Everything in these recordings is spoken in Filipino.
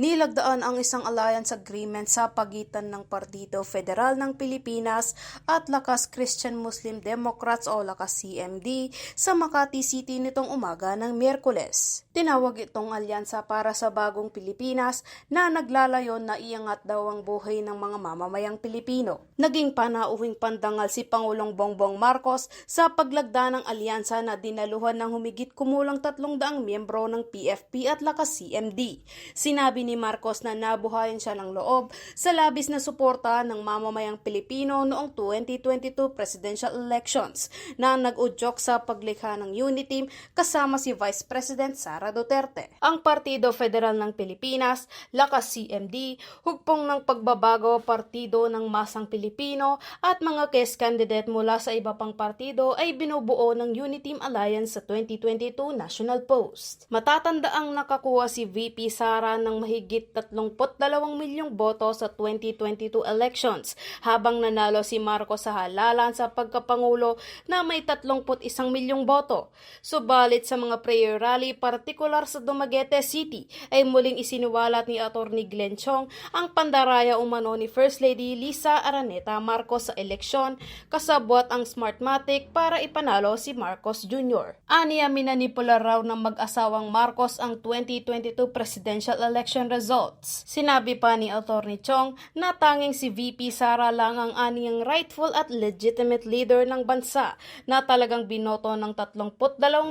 Nilagdaan ang isang alliance agreement sa pagitan ng Partido Federal ng Pilipinas at Lakas Christian Muslim Democrats o Lakas CMD sa Makati City nitong umaga ng Miyerkules. Tinawag itong alyansa para sa bagong Pilipinas na naglalayon na iangat daw ang buhay ng mga mamamayang Pilipino. Naging panauwing pandangal si Pangulong Bongbong Marcos sa paglagda ng alyansa na dinaluhan ng humigit kumulang tatlong daang miyembro ng PFP at Lakas CMD. Sinabi ni Marcos na nabuhayan siya ng loob sa labis na suporta ng mamamayang Pilipino noong 2022 presidential elections na nag-udyok sa paglikha ng unity team kasama si Vice President Sara Duterte. Ang Partido Federal ng Pilipinas, Lakas CMD, hugpong ng pagbabago partido ng masang Pilipino at mga case candidate mula sa iba pang partido ay binubuo ng Unity Team Alliance sa 2022 National Post. Matatanda ang nakakuha si VP Sara ng mahigit 32 milyong boto sa 2022 elections habang nanalo si Marcos sa halalan sa pagkapangulo na may 31 milyong boto. Subalit sa mga prayer rally, partikular sa Dumaguete City, ay muling isinuwalat ni Atty. Glenn Chong ang pandaraya umano ni First Lady Lisa Araneta Marcos sa eleksyon kasabwat ang Smartmatic para ipanalo si Marcos Jr. Aniya minanipular raw ng mag-asawang Marcos ang 2022 presidential election results. Sinabi pa ni Atty. Chong na tanging si VP Sara lang ang aniyang rightful at legitimate leader ng bansa na talagang binoto ng 32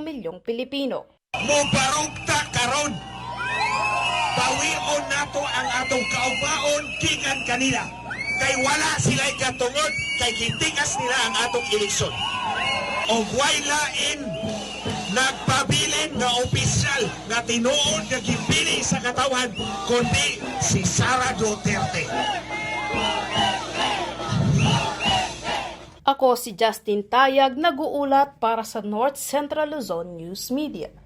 milyong Pilipino. Mubarugta karon. Bawion nato ang atong kaubaon gikan kanila. Kay wala sila katungod kay kintigas nila ang atong eleksyon. O lain nagpabilin nga opisyal nga tinuod nga gipili sa katawan kundi si Sara Duterte. Ako si Justin Tayag, nag-uulat para sa North Central Luzon News Media.